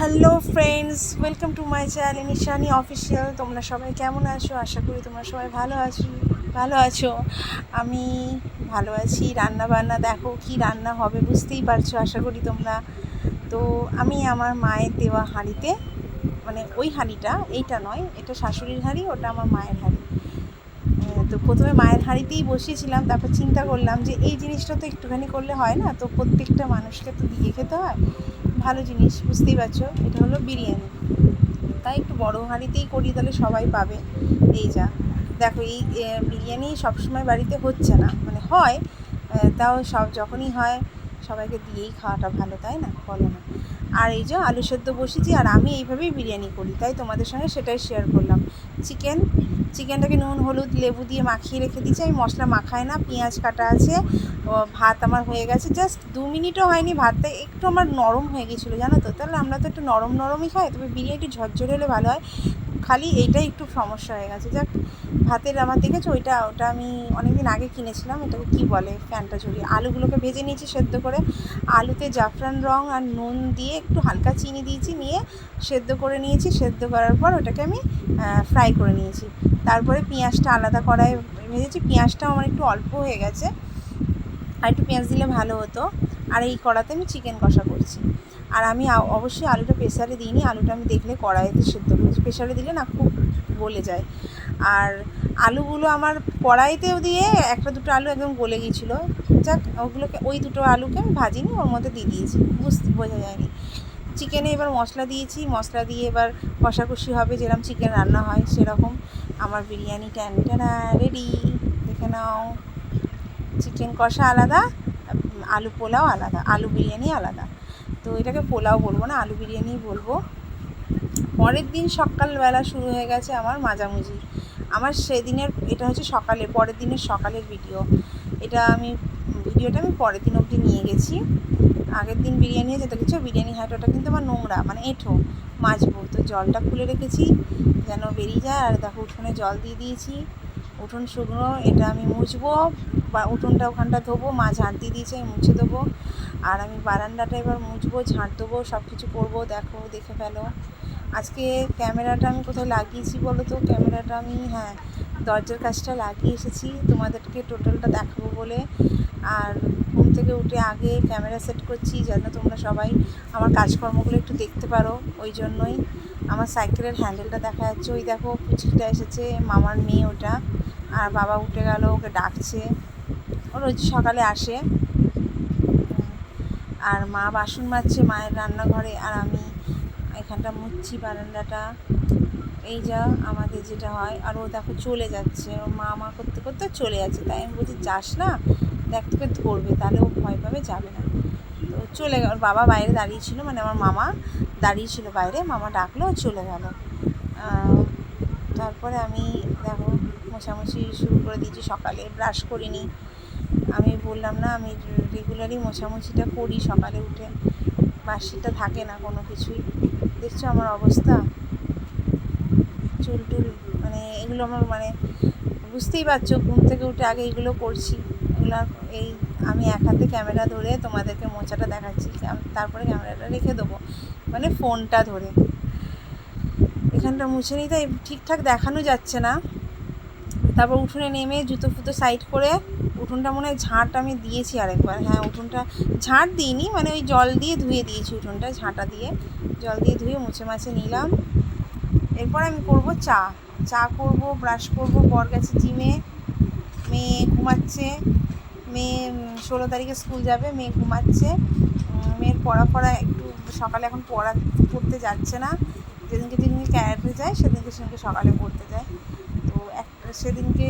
Hello friends welcome to my channel Nishani official তোমরা সবাই কেমন আছো? আশা করি তোমরা সবাই ভালো আছো ভালো আছো। আমি ভালো আছি। রান্না বান্না দেখো কি রান্না হবে বুঝতেই পারছ, আশা করি তোমরা। তো আমি আমার মায়ের দেওয়া হাঁড়িতে মানে ওই হাঁড়িটা, এইটা নয়, এটা শাশুড়ির হাঁড়ি, ওটা আমার মায়ের হাঁড়ি। তো প্রথমে মায়ের হাঁড়িতেই বসিয়েছিলাম, তারপর চিন্তা করলাম যে এই জিনিসটা তো একটুখানি করলে হয় না, তো প্রত্যেকটা মানুষকে তো দিয়ে খেতে হয়। ভালো জিনিস, বুঝতেই পারছ? এটা হলো বিরিয়ানি। তাই একটু বড় হাঁড়িতেই করি, তাহলে সবাই পাবে। এই যা। দেখো, এই বিরিয়ানি সবসময় বাড়িতে হচ্ছে না। মানে হয় তাও সব যখনই হয়, সবাইকে দিয়েই খাওয়াটা ভালো, তাই না? বলো না। আর এই যে আলু সেদ্ধ বসিয়েছি আর আমি এইভাবেই বিরিয়ানি করি, তাই তোমাদের সঙ্গে সেটাই শেয়ার করলাম। চিকেন চিকেনটাকে নুন, হলুদ, লেবু দিয়ে মাখিয়ে রেখে দিয়েছি। আমি মশলা মাখাই না, পেঁয়াজ কাটা আছে ভাত আমার হয়ে গেছে। জাস্ট দু মিনিটও হয়নি, ভাতটা একটু আমার নরম হয়ে গেছিল, জানো তো? তাহলে আমরা তো একটু নরম নরমই খাই, তবে বিরিয়ানি একটু ঝরঝরে হলে ভালো হয়। খালি এইটাই একটু সমস্যা হয়ে গেছে। যাক, ভাতের আমার দেখেছ ওইটা, ওটা আমি অনেক দিন আগে কিনেছিলাম, এটাকে কী বলে, ফ্যানটা ঝরিয়ে আলুগুলোকে ভেজে নিয়েছি সেদ্ধ করে। আলুতে জাফরান রং আর নুন দিয়ে একটু হালকা চিনি দিয়েছি, নিয়ে সেদ্ধ করে নিয়েছি। সেদ্ধ করার পর ওটাকে আমি ফ্রাই করে নিয়েছি। তারপরে পেঁয়াজটা আলাদা কড়াই ভেজেছি। পেঁয়াজটাও আমার একটু অল্প হয়ে গেছে। আর একটু পেঁয়াজ দিলে ভালো হতো। আর এই কড়াতে আমি চিকেন কষা করছি। আর আমি অবশ্যই আলুটা প্রেসারে দিইনি, আলুটা আমি দেখলে কড়াইতে সেদ্ধ করেছি প্রেশারে দিলে না খুব গলে যায়। আর আলুগুলো আমার কড়াইতেও দিয়ে একটা দুটো আলু একদম গলে গিয়েছিল। যাক, ওগুলোকে, ওই দুটো আলুকে আমি ভাজিনি, ওর মধ্যে দিয়ে দিয়েছি। বুঝতে, বোঝা যায়নি। চিকেনে এবার মশলা দিয়েছি, মশলা দিয়ে এবার কষাকষি হবে, যেরকম চিকেন রান্না হয় সেরকম। আমার বিরিয়ানি ট্যান্টানা রেডি, দেখে নাও। চিকেন কষা আলাদা, আলু পোলাও আলাদা, আলু বিরিয়ানি আলাদা। তো এটাকে পোলাও বলব না, আলু বিরিয়ানি বলব। পরের দিন সকালবেলা শুরু হয়ে গেছে আমার মাঝামুঝি আমার সেদিনের, এটা হচ্ছে সকালে, পরের দিনের সকালের ভিডিও। এটা আমি, ভিডিওটা আমি পরের দিন অবধি নিয়ে গেছি। আগের দিন বিরিয়ানি যেতে কিছু বিরিয়ানি হাট ওটা কিন্তু আমার নোংরা মানে এঁঠো, মাজবো। তো জলটা খুলে রেখেছি, যেন বেরিয়ে যায়, আর দেখো উঠোনে জল দিয়ে দিয়েছি। উঠোন শুকনো, এটা আমি মুছবো, বা উঠোনটা ওখানটা ধোবো মা ঝাঁট দিয়ে দিয়েছে, আমি মুছে দেবো। আর আমি বারান্দাটা এবার মুছবো ঝাঁট দেবো সব কিছু করব, দেখো, দেখে ফেলো। আজকে ক্যামেরাটা আমি কোথায় লাগিয়েছি বলো তো ক্যামেরাটা আমি হ্যাঁ দরজার কাছটা লাগিয়ে এসেছি। তোমাদেরকে টোটালটা দেখাবো বলে। আর ঘুম থেকে উঠে আগে ক্যামেরা সেট করছি, যেন তোমরা সবাই আমার কাজকর্মগুলো একটু দেখতে পারো, ওই জন্যই। আমার সাইকেলের হ্যান্ডেলটা দেখা যাচ্ছে। ওই দেখো পুচিটা এসেছে, মামার মেয়ে ওটা। আর বাবা উঠে গেল, ওকে ডাকছে। ও রোজ সকালে আসে। আর মা বাসন মাজছে মায়ের রান্নাঘরে আর আমি এখানটা মুচ্ছি বারান্দাটা। এই যা আমাদের যেটা হয়। আর ও দেখো চলে যাচ্ছে। ও মা মা করতে করতে চলে যাচ্ছে। তাই আমি বলছি, যাস না, দেখ তোকে ধরবে। তাহলে ও ভয় পাবে, যাবে না। তো চলে গেল। বাবা বাইরে দাঁড়িয়ে ছিল মানে আমার মামা দাঁড়িয়ে ছিল বাইরে। মামা ডাকলো, ও চলে গেল। তারপরে আমি দেখো মোছামুছি শুরু করে দিয়েছি। সকালে ব্রাশ করিনি। আমি বললাম, না, আমি রেগুলারই মোছামুছিটা করি সকালে উঠে। বাসিটা থাকে না কোনো কিছুই। দেখছ আমার অবস্থা? চুল টুল মানে এগুলো আমার মানে বুঝতেই পারছ, ঘুম থেকে উঠে আগে এগুলো করছি। এগুলো এই আমি এক হাতে ক্যামেরা ধরে তোমাদেরকে মোচাটা দেখাচ্ছি। তারপরে ক্যামেরাটা রেখে দেবো মানে ফোনটা ধরে। এখানটা মুছে নিতে ঠিকঠাক দেখানো যাচ্ছে না। তারপর উঠোনে নেমে জুতো ফুতো সাইড করে উঠোনটা মনে হয় ঝাঁট আমি দিয়েছি আরেকবার। হ্যাঁ উঠোনটা ঝাঁট দিইনি মানে ওই জল দিয়ে ধুয়ে দিয়েছি উঠোনটা, ঝাঁটা দিয়ে। জল দিয়ে ধুয়ে মুছে মাছে নিলাম। এরপর আমি করব চা। চা করব ব্রাশ করব, বর গেছে জিমে মেয়ে ঘুমাচ্ছে। মেয়ে ষোলো তারিখে স্কুল যাবে, মেয়ে ঘুমাচ্ছে। মেয়ের পড়া পড়া একটু সকালে এখন পড়া পড়তে যাচ্ছে না। যেদিনকে যেদিনকে ক্যারাটে যায়, সেদিনকে সেদিনকে সকালে পড়তে যায়। তো এক সেদিনকে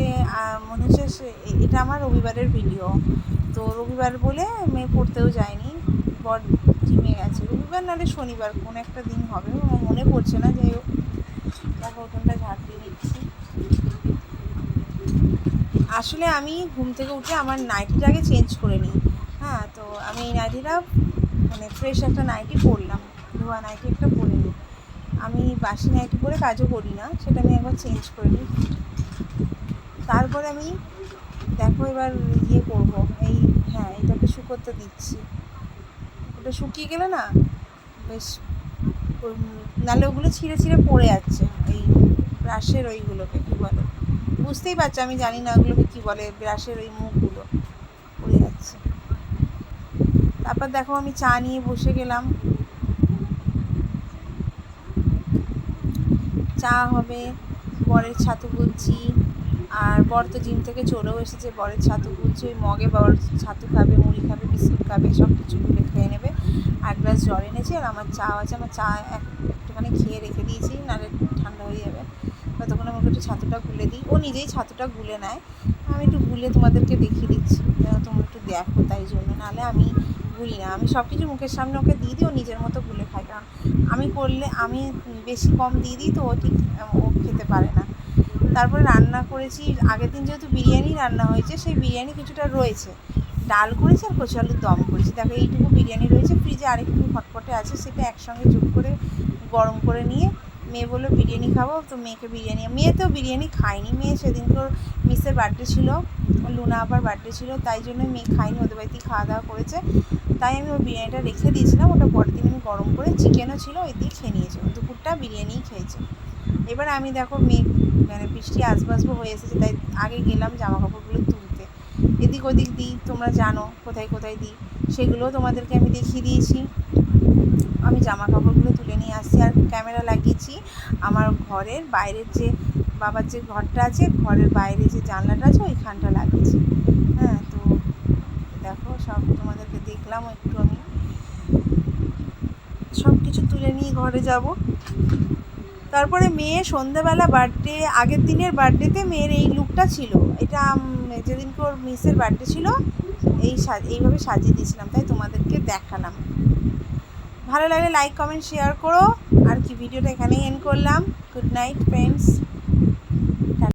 মনে হচ্ছে এটা আমার রবিবারের ভিডিও তো রবিবার বলে মেয়ে পড়তেও যায়নি, বর জিমে গেছে। রবিবার নাহলে শনিবার, কোনো একটা দিন হবে। আমার মনে পড়ছে না, যাই হোক। দেখো ওখানটা ঝাড় দিয়ে নিচ্ছি আসলে আমি ঘুম থেকে উঠে আমার নাইটিটাকে চেঞ্জ করে নিই। হ্যাঁ তো আমি এই নাইটিটা মানে ফ্রেশ একটা নাইটি পরলাম ধোয়া নাইটি একটা পরে নিই। আমি বাসি নাইটি পরে কাজও করি না, সেটা আমি একবার চেঞ্জ করে নিই। তারপরে আমি দেখো এবার ইয়ে করব। এই হ্যাঁ এটাকে শুকোতে দিচ্ছি। ওটা শুকিয়ে গেলে না বেশ নাহলে ওগুলো ছিঁড়ে ছিঁড়ে পড়ে যাচ্ছে। এই ব্রাশের ওইগুলোকে কী বলে? বুঝতেই পারছ, আমি জানি না ওগুলোকে কী বলে, ব্রাশের ওই মুখগুলো পড়ে যাচ্ছে। তারপর দেখো আমি চা নিয়ে বসে গেলাম। চা হবে বরের ছাতু গুলছি। আর বর তো জিম থেকে চলেও এসেছে। বরের ছাতু গুলছি ওই মগে বর ছাতু খাবে, মুড়ি খাবে, বিস্কুট খাবে সব কিছু গুলে খেয়ে নেবে। এক গ্লাস জল এনেছে আর আমার চা আছে, আমার চা এক একটুখানি খেয়ে রেখে দিয়েছি, নাহলে ঠান্ডা হয়ে যাবে। ততক্ষণ আমি ওকে একটু ছাতুটা গুলে দিই। ও নিজেই ছাতুটা গুলে নেয়। আমি একটু গুলে তোমাদেরকে দেখিয়ে দিচ্ছি তোমরা একটু দেখো তাই জন্য। নাহলে আমি গুলি না, আমি সব কিছু মুখের সামনে ওকে দিয়ে দিই, ও নিজের মতো গুলে খায়। কারণ আমি করলে, আমি বেশি কম দিয়ে দিই তো ও ঠিক, ও খেতে পারে না। তারপরে রান্না করেছি। আগের দিন যেহেতু বিরিয়ানি রান্না হয়েছে, সেই বিরিয়ানি কিছুটা রয়েছে। ডাল করেছি আর কচু আলুর দম করেছি। দেখো, এইটুকু বিরিয়ানি রয়েছে। ফ্রিজে আরেকটু হটপটে আছে, সেটা একসঙ্গে যোগ করে, গরম করে নিয়ে মেয়ে বলল, বিরিয়ানি খাব? তো মেয়েকে বিরিয়ানি, মেয়ে তো বিরিয়ানি খায়নি। মেয়ে সেদিনকে ওর মিসের বার্থডে ছিল, লুনা আবার বার্থডে ছিল, তাই জন্য মেয়ে খায়নি, ওদের বাড়িতেই খাওয়া দাওয়া করেছে। তাই আমি ওর বিরিয়ানিটা রেখে দিয়েছিলাম। ওটা পরের দিন আমি গরম করে চিকেনও ছিল, ওই দিয়ে খেয়ে নিয়েছি। দুপুরটা বিরিয়ানিই খেয়েছে। এবার আমি দেখো মেঘ মানে বৃষ্টি আসব আসব হয়ে এসেছে, তাই আগে গেলাম জামা কাপড়গুলো তুলতে। এদিক ওদিক দিই, তোমরা জানো কোথায় কোথায় দিই। সেগুলোও তোমাদেরকে আমি দেখিয়ে দিয়েছি। আমি জামা কাপড়গুলো তুলে নিয়ে আসছি আর ক্যামেরা লাগিয়েছি। আমার ঘরের বাইরের যে বাবার যে ঘরটা আছে, ঘরের বাইরে যে জানলাটা আছে, ওইখানটা লাগিয়েছি। হ্যাঁ তো দেখো সব তোমাদেরকে দেখলাম একটু আমি। সব কিছু তুলে নিয়ে ঘরে যাব। তারপরে মেয়ে সন্ধ্যাবেলা বার্থডে আগের দিনের বার্থডেতে মেয়ের এই লুকটা ছিল। এটা যেদিন ওর মিসের বার্থডে ছিল, এই এইভাবে সাজিয়ে দিয়েছিলাম, তাই তোমাদেরকে দেখালাম। ভালো লাগলে লাইক কমেন্ট শেয়ার করো। আর কি, ভিডিওটা এখানেই এন্ড করলাম। Good night friends